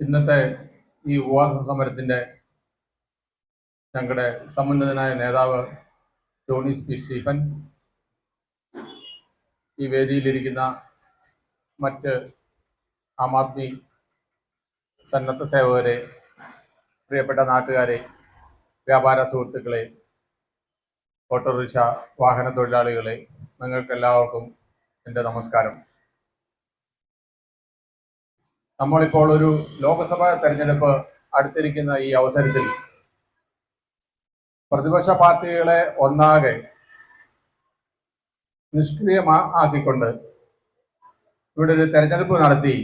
ഇന്നത്തെ ഈ ഉപവാസ സമരത്തിന്റെ ഞങ്ങളുടെ സമുന്നതനായ നേതാവ് ടോണി പി. സ്റ്റീഫൻ. ഈ വേദിയിലിരിക്കുന്ന മറ്റ് ആം ആദ്മി സന്നദ്ധ സേവകരെ പ്രിയപ്പെട്ട നാട്ടുകാരെ വ്യാപാര സുഹൃത്തുക്കളെ ഓട്ടോറിക്ഷ വാഹന തൊഴിലാളികളെ നിങ്ങൾക്കെല്ലാവർക്കും എന്റെ നമസ്കാരം. നമ്മളിപ്പോൾ ഒരു ലോക്സഭാ തെരഞ്ഞെടുപ്പ് അടുത്തിരിക്കുന്ന ഈ അവസരത്തിൽ പ്രതിപക്ഷ പാർട്ടികളെ ഒന്നാകെ നിഷ്ക്രിയമാക്കിക്കൊണ്ട് ഇവിടെ ഒരു തെരഞ്ഞെടുപ്പ് നടത്തി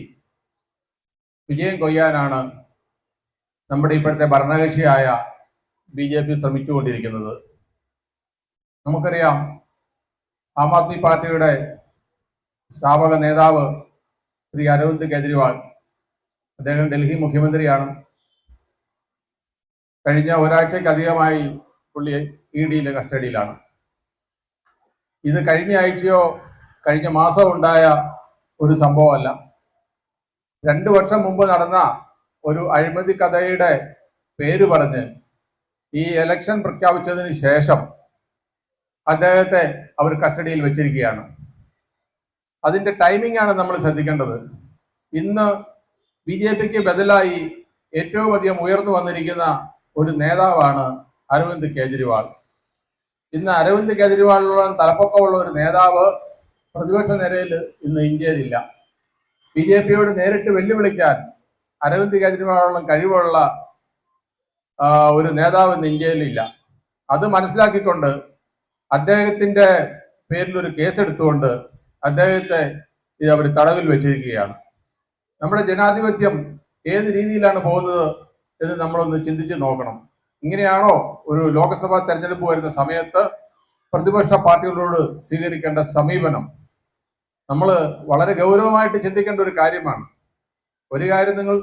വിജയം കൊയ്യാനാണ് നമ്മുടെ ഇപ്പോഴത്തെ ഭരണകക്ഷിയായ ബി ജെ പി ശ്രമിച്ചുകൊണ്ടിരിക്കുന്നത്. നമുക്കറിയാം ആം ആദ്മി പാർട്ടിയുടെ സ്ഥാപക നേതാവ് ശ്രീ അരവിന്ദ് കെജ്രിവാൾ അദ്ദേഹം ഡൽഹി മുഖ്യമന്ത്രിയാണ്. കഴിഞ്ഞ ഒരാഴ്ചക്കധികമായി പുള്ളി ഇ ഡിയിലെ കസ്റ്റഡിയിലാണ്. ഇത് കഴിഞ്ഞ ആഴ്ചയോ കഴിഞ്ഞ മാസമോ ഉണ്ടായ ഒരു സംഭവമല്ല. രണ്ടു വർഷം മുമ്പ് നടന്ന ഒരു അഴിമതി കഥയുടെ പേര് പറഞ്ഞ് ഈ എലക്ഷൻ പ്രഖ്യാപിച്ചതിന് ശേഷം അദ്ദേഹത്തെ അവർ കസ്റ്റഡിയിൽ വെച്ചിരിക്കുകയാണ്. അതിന്റെ ടൈമിംഗ് ആണ് നമ്മൾ ശ്രദ്ധിക്കേണ്ടത്. ഇന്ന് ബി ജെ പിക്ക് ബദലായി ഏറ്റവും അധികം ഉയർന്നു വന്നിരിക്കുന്ന ഒരു നേതാവാണ് അരവിന്ദ് കേജ്രിവാൾ. ഇന്ന് അരവിന്ദ് കേജ്രിവാളിനോട് തലപ്പൊക്കമുള്ള ഒരു നേതാവ് പ്രതിപക്ഷ നിരയിൽ ഇന്ന് ഇന്ത്യയിലില്ല. ബി ജെ പിയോട് നേരിട്ട് വെല്ലുവിളിക്കാൻ അരവിന്ദ് കേജ്രിവാളിനും കഴിവുള്ള ഒരു നേതാവ് ഇന്ന് ഇന്ത്യയിലില്ല. അത് മനസ്സിലാക്കിക്കൊണ്ട് അദ്ദേഹത്തിന്റെ പേരിൽ ഒരു കേസ് എടുത്തുകൊണ്ട് അദ്ദേഹത്തെ ഇത് അവർ തടവിൽ വെച്ചിരിക്കുകയാണ്. നമ്മുടെ ജനാധിപത്യം ഏത് രീതിയിലാണ് പോകുന്നത് എന്ന് നമ്മളൊന്ന് ചിന്തിച്ച് നോക്കണം. ഇങ്ങനെയാണോ ഒരു ലോക്സഭാ തെരഞ്ഞെടുപ്പ് വരുന്ന സമയത്ത് പ്രതിപക്ഷ പാർട്ടികളോട് സ്വീകരിക്കേണ്ട സമീപനം? നമ്മൾ വളരെ ഗൗരവമായിട്ട് ചിന്തിക്കേണ്ട ഒരു കാര്യമാണ്. ഒരു കാര്യം നിങ്ങൾ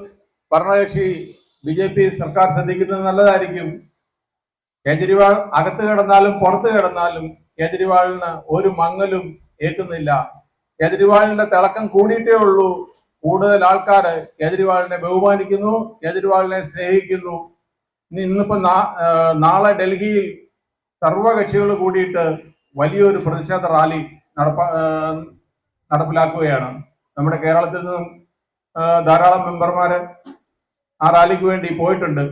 ഭരണകക്ഷി ബി ജെ പി സർക്കാർ ശ്രദ്ധിക്കുന്നത് നല്ലതായിരിക്കും. കേജ്രിവാൾ അകത്ത് കിടന്നാലും പുറത്ത് കിടന്നാലും കേജ്രിവാളിന് ഒരു മങ്ങലും ഏൽക്കുന്നില്ല. കേജ്രിവാളിന്റെ തിളക്കം കൂടിയിട്ടേ ഉള്ളൂ. കൂടുതൽ ആൾക്കാർ കേജ്രിവാളിനെ ബഹുമാനിക്കുന്നു കേജ്രിവാളിനെ സ്നേഹിക്കുന്നു. ഇനി നാളെ ഡൽഹിയിൽ സർവകക്ഷികൾ കൂടിയിട്ട് വലിയൊരു പ്രതിഷേധ റാലി നടപ്പ നടപ്പിലാക്കുകയാണ്. നമ്മുടെ കേരളത്തിൽ നിന്നും ധാരാളം മെമ്പർമാർ ആ റാലിക്ക് വേണ്ടി പോയിട്ടുണ്ട്.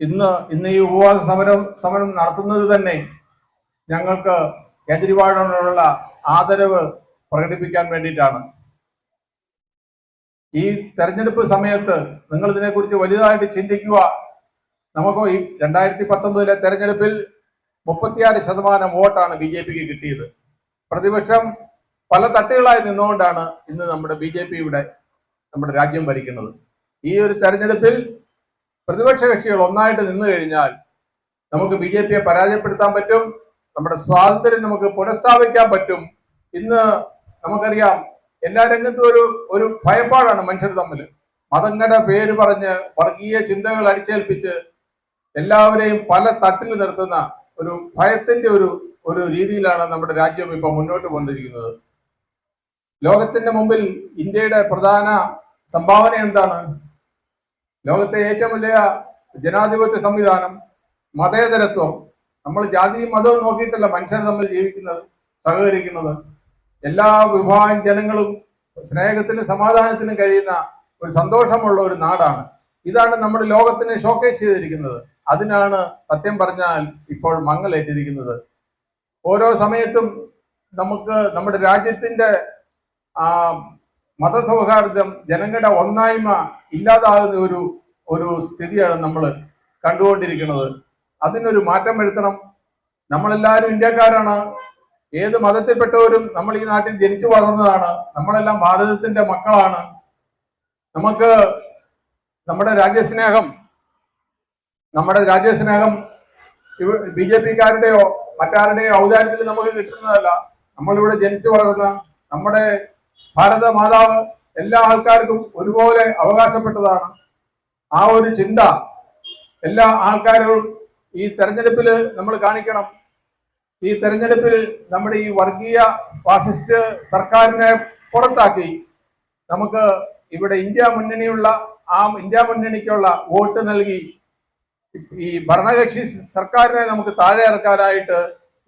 ഇന്ന് ഇന്ന് ഈ ഉപവാസ സമരം സമരം നടത്തുന്നത് തന്നെ ഞങ്ങൾക്ക് കേജ്രിവാളിനോടുള്ള ആദരവ് പ്രകടിപ്പിക്കാൻ വേണ്ടിയിട്ടാണ്. ഈ തെരഞ്ഞെടുപ്പ് സമയത്ത് നിങ്ങൾ ഇതിനെക്കുറിച്ച് വലുതായിട്ട് ചിന്തിക്കുക. നമുക്ക് ഈ രണ്ടായിരത്തി പത്തൊമ്പതിലെ തെരഞ്ഞെടുപ്പിൽ മുപ്പത്തിയാറ് ശതമാനം വോട്ടാണ് ബി ജെ പിക്ക് കിട്ടിയത്. പ്രതിപക്ഷം പല തട്ടുകളായി നിന്നുകൊണ്ടാണ് ഇന്ന് നമ്മുടെ ബി ജെ പി ഇവിടെ നമ്മുടെ രാജ്യം ഭരിക്കുന്നത്. ഈ ഒരു തെരഞ്ഞെടുപ്പിൽ പ്രതിപക്ഷ കക്ഷികൾ ഒന്നായിട്ട് നിന്നു കഴിഞ്ഞാൽ നമുക്ക് ബി ജെ പിയെ പരാജയപ്പെടുത്താൻ പറ്റും. നമ്മുടെ സ്വാതന്ത്ര്യം നമുക്ക് പുനഃസ്ഥാപിക്കാൻ പറ്റും. ഇന്ന് നമുക്കറിയാം എല്ലാ രംഗത്തും ഒരു ഒരു ഭയപ്പാടാണ് മനുഷ്യർ തമ്മിൽ. മതങ്ങളുടെ പേര് പറഞ്ഞ് വർഗീയ ചിന്തകൾ അടിച്ചേൽപ്പിച്ച് എല്ലാവരെയും പല തട്ടിൽ നിർത്തുന്ന ഒരു ഭയത്തിന്റെ ഒരു ഒരു രീതിയിലാണ് നമ്മുടെ രാജ്യം ഇപ്പൊ മുന്നോട്ട് കൊണ്ടിരിക്കുന്നത്. ലോകത്തിന്റെ മുമ്പിൽ ഇന്ത്യയുടെ പ്രധാന സംഭാവന എന്താണ്? ലോകത്തെ ഏറ്റവും വലിയ ജനാധിപത്യ സംവിധാനം മതേതരത്വം. നമ്മൾ ജാതിയും മതവും നോക്കിയിട്ടല്ല മനുഷ്യർ തമ്മിൽ ജീവിക്കുന്നത് സഹകരിക്കുന്നത്. എല്ലാ വിഭാഗം ജനങ്ങളും സ്നേഹത്തിനും സമാധാനത്തിനും കഴിയുന്ന ഒരു സന്തോഷമുള്ള ഒരു നാടാണ്. ഇതാണ് നമ്മുടെ ലോകത്തിനെ ഷോക്കേസ് ചെയ്തിരിക്കുന്നത്. അതിനാണ് സത്യം പറഞ്ഞാൽ ഇപ്പോൾ മങ്ങലേറ്റിരിക്കുന്നത്. ഓരോ സമയത്തും നമുക്ക് നമ്മുടെ രാജ്യത്തിന്റെ ആ മതസൗഹാർദ്ദം ജനങ്ങളുടെ ഒന്നായ്മ ഇല്ലാതാകുന്ന ഒരു ഒരു സ്ഥിതിയാണ് നമ്മൾ കണ്ടുകൊണ്ടിരിക്കുന്നത്. അതിനൊരു മാറ്റം വരുത്തണം. നമ്മളെല്ലാവരും ഇന്ത്യക്കാരാണ്. ഏത് മതത്തിൽപ്പെട്ടവരും നമ്മൾ ഈ നാട്ടിൽ ജനിച്ചു വളർന്നതാണ് നമ്മളെല്ലാം ഭാരതത്തിന്റെ മക്കളാണ്. നമുക്ക് നമ്മുടെ രാജ്യസ്നേഹം നമ്മുടെ രാജ്യസ്നേഹം ബി ജെ പിക്കാരുടെയോ മറ്റാരുടെയോ ഔദാര്യത്തിൽ നമുക്ക് കിട്ടുന്നതല്ല. നമ്മളിവിടെ ജനിച്ചു വളർന്ന നമ്മുടെ ഭാരത മാതാവ് എല്ലാ ആൾക്കാർക്കും ഒരുപോലെ അവകാശപ്പെട്ടതാണ്. ആ ഒരു ചിന്ത എല്ലാ ആൾക്കാരും ഈ തെരഞ്ഞെടുപ്പിൽ നമ്മൾ കാണിക്കണം. ഈ തെരഞ്ഞെടുപ്പിൽ നമ്മുടെ ഈ വർഗീയ ഫാസിസ്റ്റ് സർക്കാരിനെ പുറത്താക്കി നമുക്ക് ഇവിടെ ഇന്ത്യ മുന്നണിയുള്ള ആ ഇന്ത്യ മുന്നണിക്കുള്ള വോട്ട് നൽകി ഈ ഭരണകക്ഷി സർക്കാരിനെ നമുക്ക് താഴെ ഇറക്കാനായിട്ട്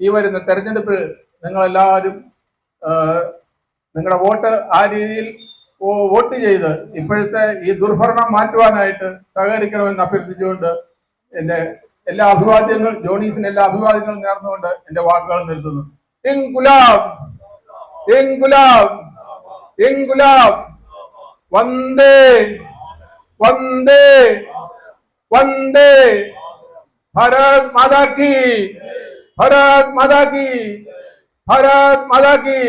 ഈ വരുന്ന തെരഞ്ഞെടുപ്പിൽ നിങ്ങളെല്ലാവരും നിങ്ങളുടെ വോട്ട് ആ രീതിയിൽ വോട്ട് ചെയ്ത് ഇപ്പോഴത്തെ ഈ ദുർഭരണം മാറ്റുവാനായിട്ട് സഹകരിക്കണമെന്ന് അഭ്യർത്ഥിച്ചുകൊണ്ട് എന്റെ എല്ലാ അഭിവാദ്യങ്ങളും ജോണീസിന് എല്ലാ അഭിവാദ്യങ്ങളും നേർന്നുകൊണ്ട് എന്റെ വാക്കുകൾ നിർത്തുന്നു. ഇൻകുലാബ് ഇൻകുലാബ് ഇൻകുലാബ്. വന്ദേ വന്ദേ വന്ദേ. ഭാരത് മാതാ കി ഭാരത് മാതാ കി ഭാരത് മാതാ കി.